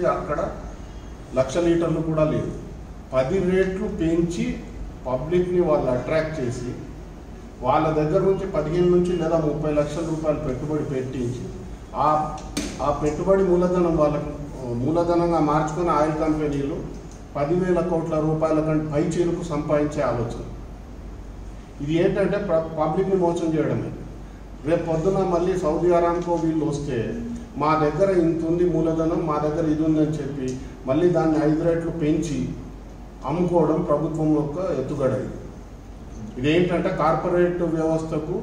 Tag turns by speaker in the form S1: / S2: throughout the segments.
S1: పరిస్థితి అక్కడ లక్ష లీటర్లు కూడా లేదు. పది రేట్లు పెంచి పబ్లిక్ని వాళ్ళు అట్రాక్ట్ చేసి వాళ్ళ దగ్గర నుంచి పదిహేను నుంచి లేదా ముప్పై లక్షల రూపాయలు పెట్టుబడి పెట్టించి ఆ ఆ పెట్టుబడి మూలధనం వాళ్ళకు మూలధనంగా మార్చుకుని ఆయిల్ కంపెనీలు పదివేల కోట్ల రూపాయల కంటే పై చేరుకు సంపాదించే ఆలోచన. ఇది ఏంటంటే ప్ర- పబ్లిక్ని మోసం చేయడమే. రేపు పొద్దున మళ్ళీ సౌదీ అరామ్కో వీళ్ళు వస్తే మా దగ్గర ఇంత ఉంది మూలధనం మా దగ్గర ఇది ఉందని చెప్పి మళ్ళీ దాన్ని ఐదు రేట్లు పెంచి అమ్ముకోవడం ప్రభుత్వం యొక్క ఎత్తుగడ. ఇది ఇదేంటంటే కార్పొరేట్ వ్యవస్థకు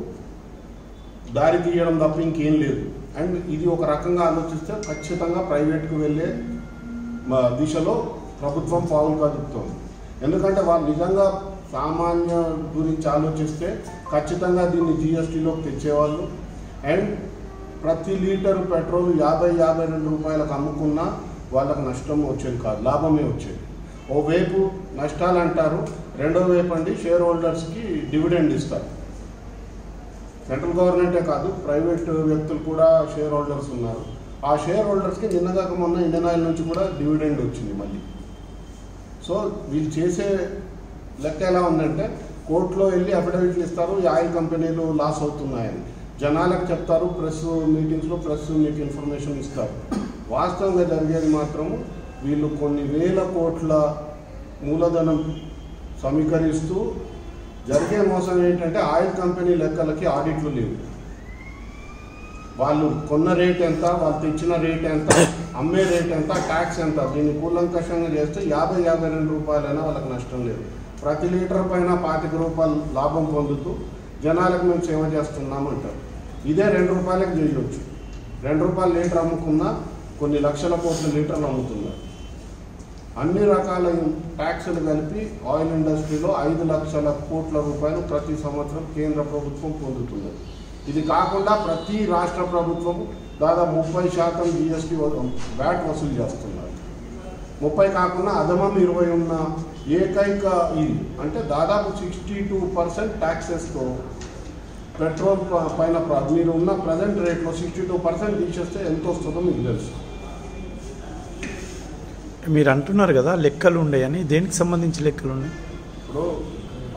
S1: దారి తీయడం తప్ప ఇంకేం లేదు. అండ్ ఇది ఒక రకంగా ఆలోచిస్తే ఖచ్చితంగా ప్రైవేట్కు వెళ్ళే దిశలో ప్రభుత్వం పావులు కదుపుతోంది. ఎందుకంటే వాళ్ళు నిజంగా సామాన్య గురించి ఆలోచిస్తే ఖచ్చితంగా దీన్ని జిఎస్టీలోకి తెచ్చేవాళ్ళు. అండ్ ప్రతి లీటర్ పెట్రోల్ యాభై యాభై రెండు రూపాయలకు అమ్ముకున్నా వాళ్ళకు నష్టం వచ్చేది కాదు లాభమే వచ్చేది. ఓ వైపు నష్టాలు అంటారు రెండో వైపు అండి షేర్ హోల్డర్స్కి డివిడెండ్ ఇస్తారు. సెంట్రల్ గవర్నమెంటే కాదు ప్రైవేట్ వ్యక్తులు కూడా షేర్ హోల్డర్స్ ఉన్నారు. ఆ షేర్ హోల్డర్స్కి నిన్నగాక మొన్న ఇండియన్ ఆయిల్ నుంచి కూడా డివిడెండ్ వచ్చింది మళ్ళీ. సో వీళ్ళు చేసే లెక్క ఎలా ఉందంటే కోర్టులో వెళ్ళి అఫిడవిట్లు ఇస్తారు ఈ ఆయిల్ కంపెనీలు లాస్ అవుతున్నాయని. జనాలకు చెప్తారు ప్రెస్ మీటింగ్స్లో ప్రెస్ మీకు ఇన్ఫర్మేషన్ ఇస్తారు. వాస్తవంగా జరిగేది మాత్రం వీళ్ళు కొన్ని వేల కోట్ల మూలధనం సమీకరిస్తూ జరిగే మోసం ఏంటంటే ఆయిల్ కంపెనీ లెక్కలకి ఆడిట్లు లేవు. వాళ్ళు కొన్న రేట్ ఎంత వాళ్ళు తెచ్చిన రేట్ ఎంత అమ్మే రేట్ ఎంత ట్యాక్స్ ఎంత దీన్ని కూలంకషంగా చేస్తే యాభై యాభై రెండు రూపాయలైనా వాళ్ళకి నష్టం లేదు. ప్రతి లీటర్ పైన పాతిక రూపాయలు లాభం పొందుతూ జనాలకు మేము సేవ చేస్తున్నామంటారు. ఇదే రెండు రూపాయలకు చేయొచ్చు. రెండు రూపాయల లీటర్ అమ్ముకున్నా కొన్ని లక్షల కోట్ల లీటర్లు అమ్ముతున్నారు. అన్ని రకాల ట్యాక్సులు కలిపి ఆయిల్ ఇండస్ట్రీలో ఐదు లక్షల కోట్ల రూపాయలు ప్రతి సంవత్సరం కేంద్ర ప్రభుత్వం పొందుతున్నది ఇది కాకుండా ప్రతి రాష్ట్ర ప్రభుత్వం దాదాపు ముప్పై శాతం జిఎస్టీ వ్యాట్ వసూలు చేస్తున్నారు. ముప్పై కాకుండా అదమం ఇరవై ఉన్న ఏకైక ఇది. అంటే దాదాపు సిక్స్టీ టూ పర్సెంట్ ట్యాక్సెస్తో పెట్రోల్ పైన మీరు ఉన్న ప్రజెంట్ రేట్లో సిక్స్టీ టూ పర్సెంట్ తీసేస్తే ఎంత వస్తుందో మీకు తెలుసు.
S2: మీరు అంటున్నారు కదా లెక్కలు ఉండేయని. దేనికి సంబంధించి లెక్కలు ఉన్నాయి?
S1: ఇప్పుడు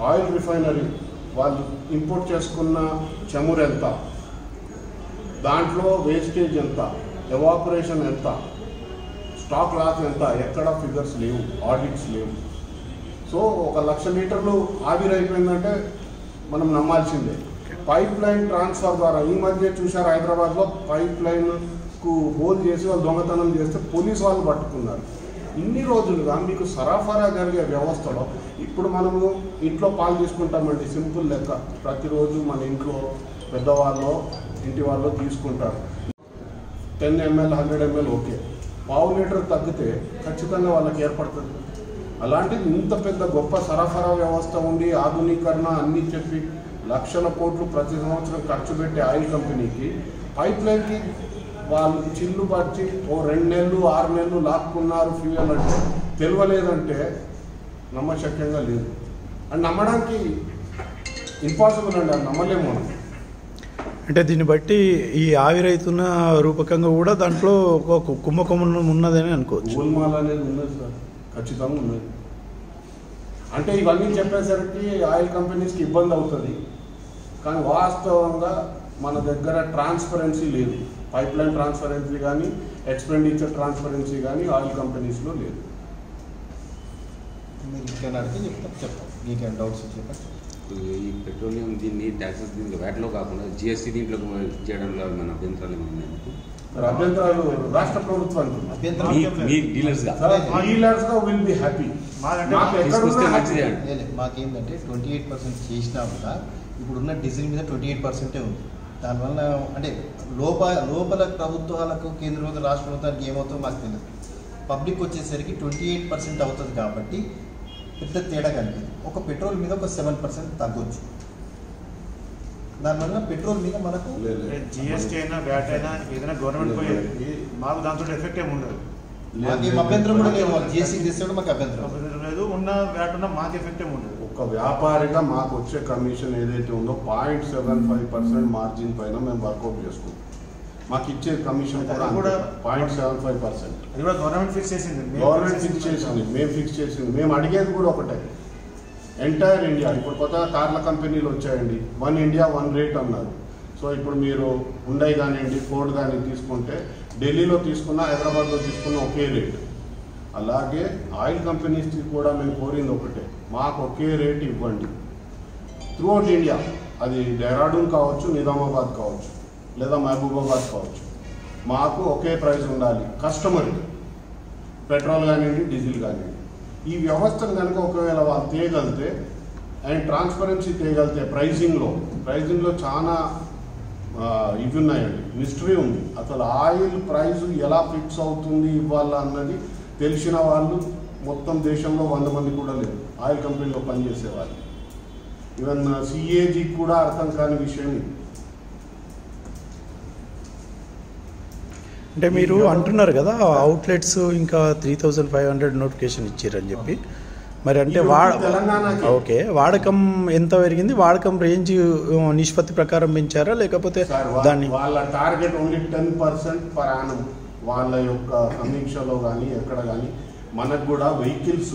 S1: ఆయిల్ రిఫైనరీ వాళ్ళు ఇంపోర్ట్ చేసుకున్న చమురు ఎంత? దాంట్లో వేస్టేజ్ ఎంత? ఎవాపరేషన్ ఎంత? స్టాక్ లాస్ ఎంత ఎక్కడ ఫిగర్స్ లేవు ఆడిట్స్ లేవు. సో ఒక లక్ష లీటర్లు ఆవిరైపోయిందంటే మనం నమ్మాల్సిందే. పైప్ లైన్ ట్రాన్స్ఫర్ ద్వారా ఈ మధ్య చూశారు హైదరాబాద్లో పైప్ లైన్కు హోల్ చేసి వాళ్ళు దొంగతనం చేస్తే పోలీస్ వాళ్ళు పట్టుకున్నారు. ఇన్ని రోజులుగా మీకు సరఫరా జరిగే వ్యవస్థలో ఇప్పుడు మనము ఇంట్లో పాలు తీసుకుంటామండి సింపుల్ లెక్క. ప్రతిరోజు మన ఇంట్లో పెద్దవాళ్ళు ఇంటి వాళ్ళు తీసుకుంటారు. Ten ml hundred ml okay. పావు లీటర్ తగ్గితే ఖచ్చితంగా వాళ్ళకి ఏర్పడుతుంది. అలాంటిది ఇంత పెద్ద గొప్ప సరఫరా వ్యవస్థ ఉండి ఆధునీకరణ అన్నీ చెప్పి లక్షల కోట్లు ప్రతి సంవత్సరం ఖర్చు పెట్టే ఆయిల్ కంపెనీకి పైప్ లైన్కి వాళ్ళు చిల్లు పచ్చి ఓ రెండు నెలలు ఆరు నెలలు లాక్కున్నారు ఫ్యూయల్ అంటే తెలియలేదంటే నమ్మశక్యంగా లేదు. అండ్ నమ్మడానికి ఇంపాసిబుల్ అండి అది నమ్మలేము మనం.
S2: అంటే దీన్ని బట్టి ఈ ఆవిరైతున్న రూపకంగా కూడా దాంట్లో ఒక కుంభకోణం ఉన్నదని అనుకోవచ్చు.
S1: గోల్మాల్ అనేది ఉన్నది సార్. ఖచ్చితంగా ఉన్నది. అంటే ఇవన్నీ చెప్పేసరికి ఆయిల్ కంపెనీస్కి ఇబ్బంది అవుతుంది. కానీ వాస్తవంగా మన దగ్గర ట్రాన్స్పరెన్సీ లేదు. పైప్ లైన్ ట్రాన్స్పరెన్సీ కానీ ఎక్స్పెండిచర్ ట్రాన్స్పరెన్సీ కానీ ఆయిల్ కంపెనీస్లో లేదు.
S3: మీరు చెప్తాం. చెప్తాం మీకేమైనా డౌట్స్ చెప్పండి
S4: ఈ పెట్రోలియం దీన్ని ట్యాక్సెస్ దీంట్లో వ్యాట్లో కాకుండా జిఎస్టీ దీంట్లో చేయడంలో మన అభ్యంతరాలు ఏమైనా ఉన్నాయా మీకు?
S1: మరి అభ్యంతరాలు రాష్ట్ర ప్రభుత్వానికి
S4: మీ డీలర్స్గా
S1: విల్ బి హ్యాపీ
S3: మాకేంటంటే ట్వంటీ ఎయిట్ పర్సెంట్ చేసినా కూడా ఇప్పుడున్న డీజిల్ మీద ట్వంటీ ఎయిట్ పర్సెంటే ఉంది. దానివల్ల అంటే లోప లోపల ప్రభుత్వాలకు కేంద్ర ప్రభుత్వం రాష్ట్ర ప్రభుత్వానికి ఏమవుతుందో మాకు తెలియదు. పబ్లిక్ వచ్చేసరికి ట్వంటీ ఎయిట్ పర్సెంట్ అవుతుంది కాబట్టి పెద్ద తేడా కనిపిస్తుంది ఒక పెట్రోల్ మీద ఒక సెవెన్ పర్సెంట్ తగ్గొచ్చు. దానివల్ల పెట్రోల్ మీద మనకు.
S5: జిఎస్టీ అయినా వ్యాట్ అయినా ఏదైనా గవర్నమెంట్ పోయేది మాకు దాంతో ఎఫెక్ట్ ఏమి ఉండదు.
S3: మాకేం అభ్యంతరం కూడా లేదు వాళ్ళు జీఎస్టీ చేస్తే మాకు అభ్యంతరం.
S5: అభ్యంతరం లేదు. ఉన్న వ్యాట్ ఉన్న మాకు ఎఫెక్ట్ ఏమి ఉండదు.
S1: ఒక వ్యాపారిగా మాకు వచ్చే కమిషన్ ఏదైతే ఉందో point seven five percent margin పైన మేము వర్కౌట్ చేసుకుంటాం. మాకు ఇచ్చే కమిషన్
S5: కూడా
S1: పాయింట్ సెవెన్ ఫైవ్ పర్సెంట్
S5: అది కూడా గవర్నమెంట్ ఫిక్స్ చేసింది.
S1: గవర్నమెంట్ ఫిక్స్ చేసింది. మేము ఫిక్స్ చేసింది. మేము అడిగేది కూడా ఒకటే. ఎంటైర్ ఇండియా ఇప్పుడు కొత్తగా కార్ల కంపెనీలు వచ్చాయండి. వన్ ఇండియా వన్ రేట్ అన్నారు. సో ఇప్పుడు మీరు హుండై కానివ్వండి ఫోర్డ్ కానీ తీసుకుంటే ఢిల్లీలో తీసుకున్న హైదరాబాద్లో తీసుకున్న ఒకే రేట్ అలాగే ఆయిల్ కంపెనీస్కి కూడా మేము కోరింది ఒకటే. మాకు ఒకే రేట్ ఇవ్వండి. త్రూఅవుట్ ఇండియా అది డెహ్రాడూన్ కావచ్చు నిజామాబాద్ కావచ్చు లేదా మహబూబాబాద్ కావచ్చు. మాకు ఒకే ప్రైస్ ఉండాలి. కస్టమర్కి. పెట్రోల్ కానివ్వండి డీజిల్ కానివ్వండి. ఈ వ్యవస్థను కనుక ఒకవేళ వాళ్ళు తేయగలితే అండ్ ట్రాన్స్పరెన్సీ తేయగలితే ప్రైజింగ్లో ప్రైజింగ్లో చాలా ఇవి ఉన్నాయండి. మిస్టరీ ఉంది. అసలు ఆయిల్ ప్రైస్ ఎలా ఫిక్స్ అవుతుంది ఇవ్వాలా అన్నది తెలిసిన వాళ్ళు మొత్తం దేశంలో వంద మంది కూడా లేరు. ఆయిల్ కంపెనీలో పనిచేసేవాళ్ళు. ఈవెన్ సిఏజీ కూడా అర్థం కాని విషయం
S2: అంటే మీరు అంటున్నారు కదా అవుట్లెట్స్ ఇంకా three thousand five hundred notification ఇచ్చారని చెప్పి. మరి అంటే వా ఓకే వాడకం ఎంత పెరిగింది? వాడకం రేంజ్ నిష్పత్తి ప్రకారం పెంచారా? లేకపోతే దాన్ని
S1: వాళ్ళ target only ten percent per annum యొక్క సమీక్షలో కానీ ఎక్కడ కానీ మనకు కూడా vehicles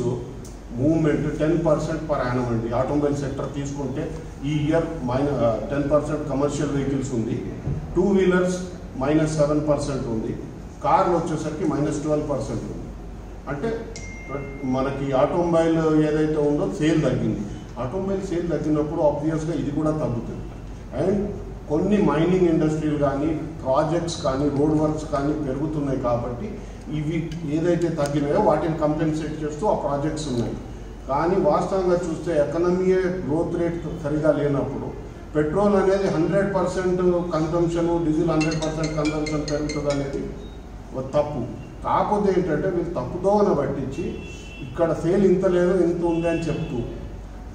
S1: movement ten percent per annum. Automobile sector తీసుకుంటే ఈ year minus ten percent commercial vehicles ఉంది. Two wheelers minus seven percent ఉంది. కార్లు వచ్చేసరికి మైనస్ ట్వెల్వ్ పర్సెంట్ ఉంది. అంటే మనకి ఆటోమొబైల్ ఏదైతే ఉందో సేల్ తగ్గింది. ఆటోమొబైల్ సేల్ తగ్గినప్పుడు ఆబ్వియస్గా ఇది కూడా తగ్గుతుంది. అండ్ కొన్ని మైనింగ్ ఇండస్ట్రీలు కానీ ప్రాజెక్ట్స్ కానీ రోడ్ వర్క్స్ కానీ పెరుగుతున్నాయి కాబట్టి ఇవి ఏదైతే తగ్గినాయో వాటిని కంపెన్సేట్ చేస్తూ ఆ ప్రాజెక్ట్స్ ఉన్నాయి. కానీ వాస్తవంగా చూస్తే ఎకనమీయే గ్రోత్ రేట్ సరిగా లేనప్పుడు పెట్రోల్ అనేది hundred percent consumption diesel hundred percent consumption పెరుగుతుంది అనేది ఒక తప్పు. కాకపోతే ఏంటంటే వీళ్ళు తప్పుదోవన పట్టించి ఇక్కడ సేల్ ఇంత లేదు ఇంత ఉంది అని చెప్తూ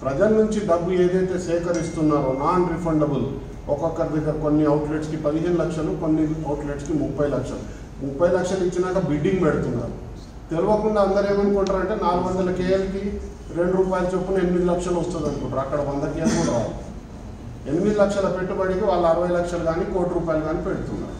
S1: ప్రజల నుంచి డబ్బు ఏదైతే సేకరిస్తున్నారో నాన్ రిఫండబుల్ ఒక్కొక్కరి దగ్గర కొన్ని అవుట్లెట్స్కి పదిహేను లక్షలు కొన్ని అవుట్లెట్స్కి ముప్పై లక్షలు. ముప్పై లక్షలు ఇచ్చినాక బిడ్డింగ్ పెడుతున్నారు. తెలియకుండా అందరు ఏమనుకుంటారంటే నాలుగు వందల కేఎల్కి రెండు రూపాయల చొప్పున ఎనిమిది లక్షలు వస్తుంది అనుకుంటారు అక్కడ వంద కేఎల్ కూడా రావాలి ఎనిమిది లక్షల పెట్టుబడికి వాళ్ళు అరవై లక్షలు కానీ కోటి రూపాయలు కానీ పెడుతున్నారు.